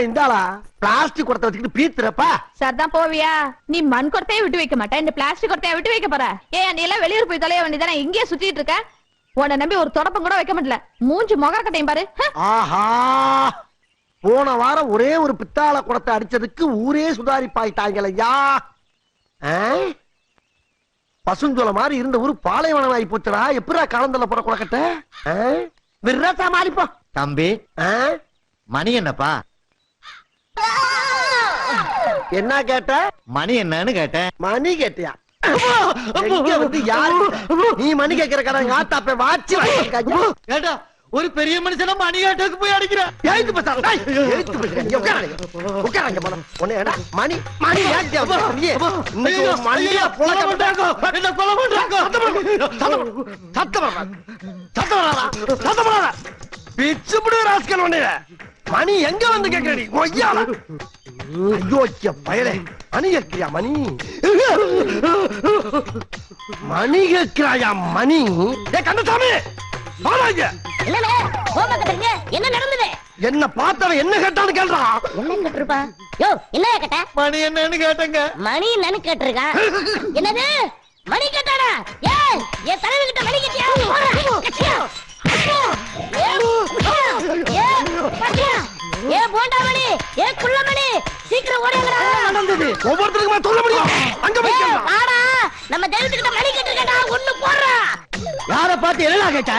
இந்தாளா. Plastic குடத்தை வச்சுக்கிட்டு பீத்துறப்பா. சரிதான் போவியா? நீ மண் கொட்டையை விட்டு வைக்க மாட்டேன். இந்த பிளாஸ்டிக் கொட்டையை விட்டு வைக்க போற. ஏன் நீ எல்லாம் வெளியூர் போய் தொலைய வேண்டியதானே? இங்கேயே சுத்திட்டு இருக்க. உன்னை நம்பி ஒரு தொடப்பம் கூட வைக்க முடியல மூஞ்சி முகர கட்டையும் பாரு. ஹ! ஆஹா. போன வாரம் ஒரே ஒரு பித்தாள குடத்தை அடிச்சதுக்கு ஊரே சுதாரிப்பாயிட்டாங்களையா பசுஞ்சோல மாதிரி இருந்த ஊரு பாலைவனம் ஆகி போச்சுடா. எப்படா கலந்தல போற குடக்கட்ட? விர்ரா சமாளிப்போம் தம்பி? மணி என்னப்பா? என்ன கேட்ட? மணி என்னன்னு கேட்டேன். மணி கேட்டியா? நீ மணி கேட்கிற கடை ஆத்தாப்ப வாட்சி கேட்டா ஒரு பெரிய மனுஷன மணி கேட்டதுக்கு போய் அடிக்கிறேன் எழுத்து எழுத்து உட்காருங்க மணி மணி ஏன் மணியா புழக்க மாட்டாங்க என்ன கொலை பண்றாங்க? சத்தம் சத்தம் சத்தம் பிச்சு புடு ராஸ்கல் மணி எங்க வந்து கேக்குறடி? கொய்யால ஐயோ! பயலே. மணி கேட்கிறியா மணி? மணி கேட்கிறாயா மணி? ஏ கந்தசாமி! வாடாங்க என்ன நடந்தது? என்ன பார்த்தவன் என்ன கேட்டான்னு கேள்றான் என்ன கேட்டிருப்பா? யோ என்ன கேட்ட? மணி என்னன்னு கேட்டேங்க. மணி என்னன்னு கேட்டிருக்கான். என்னது? ஏ போண்டா மணி ஏ குள்ள மணி சீக்கிரம் ஓடுங்கடா நடந்தது? ஒவ்வொருத்தருக்குமா சொல்ல முடியும் அங்க போய். வாடா. நம்ம தெய்வத்துக்கிட்ட மணி கேட்டிருக்கடா ஒண்ணு போடுறா. யார பார்த்து என்ன கேட்ட?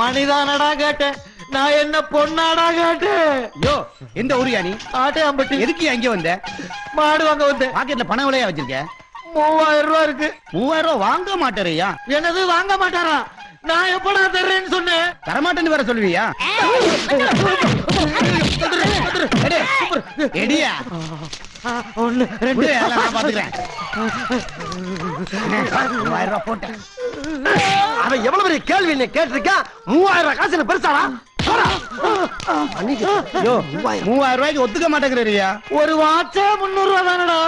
மணிதானடா கேட்டேன் நான் என்ன பொண்ணாடா கேட்டேன் யோ எந்த ஊரியா நீ? ஆட்டே அம்பட்டி. எதுக்கு அங்கே வந்த? மாடு வாங்க வந்தேன். பாக்கெட்ல பணம் விலையா வச்சிருக்க? மூவாயிரம் ரூபாய் இருக்கு. மூவாயிரம் ரூபாய் வாங்க மாட்டாரையா என்னது வாங்க மாட்டாரா? நான் எப்படா தர்றேன்னு சொன்னேன்? தரமாட்டேன்னு வேற சொல்லுவியா? எடு, எடியா? ஒண்ணு விடு, அதெல்லாம் நான் பாத்துக்கிறேன். மூவாயிரம் ரூபாய் போட்டேன். அவன் எவ்வளவு பெரிய கேள்வி என்ன கேட்டிருக்கான் மூவாயிரம் ரூபாய் காசு என்ன பெருசாடா? மூவாயிரம் ரூபாய்க்கு ஒத்துக்க மாட்டேங்கிறீயா ஒரு வாட்சே முன்னூறு ரூபா தானடா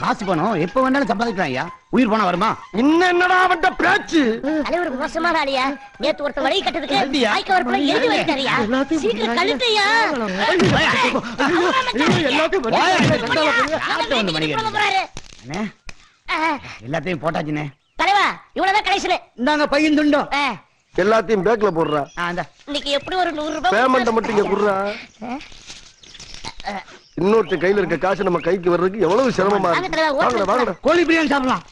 காசு பணம் எப்ப வேணாலும் சம்பாதிக்கலாம் ஐயா உயிர் பணம் வருமா? இன்னும் என்னடா அவன்கிட்ட பேச்சு? தலைவர் மோசமான ஆளியா? நேத்து ஒருத்தர் வழி கட்டதுக்கு? வாய்க்க ஒரு பிள்ளை எழுதி வைத்தாரியா? சீக்கிரம் கழுத்தையா? எல்லாத்தையும் போட்டாச்சுண்ணே. தலைவா இவ்வளவுதான் கடைசி இந்தாங்க பையன் துண்டோம் எல்லாத்தையும் பேக்ல போடுறா. இன்னைக்கு எப்படி ஒரு நூறு ரூபாய் பேமெண்ட் மட்டும் இங்க குடுறா. இன்னொருத்த கையில இருக்க காசு நம்ம கைக்கு வர்றதுக்கு எவ்வளவு சிரமமா இருக்கு. வாங்கடா வாங்கடா. கோழி பிரியாணி சாப்பிடலாம்.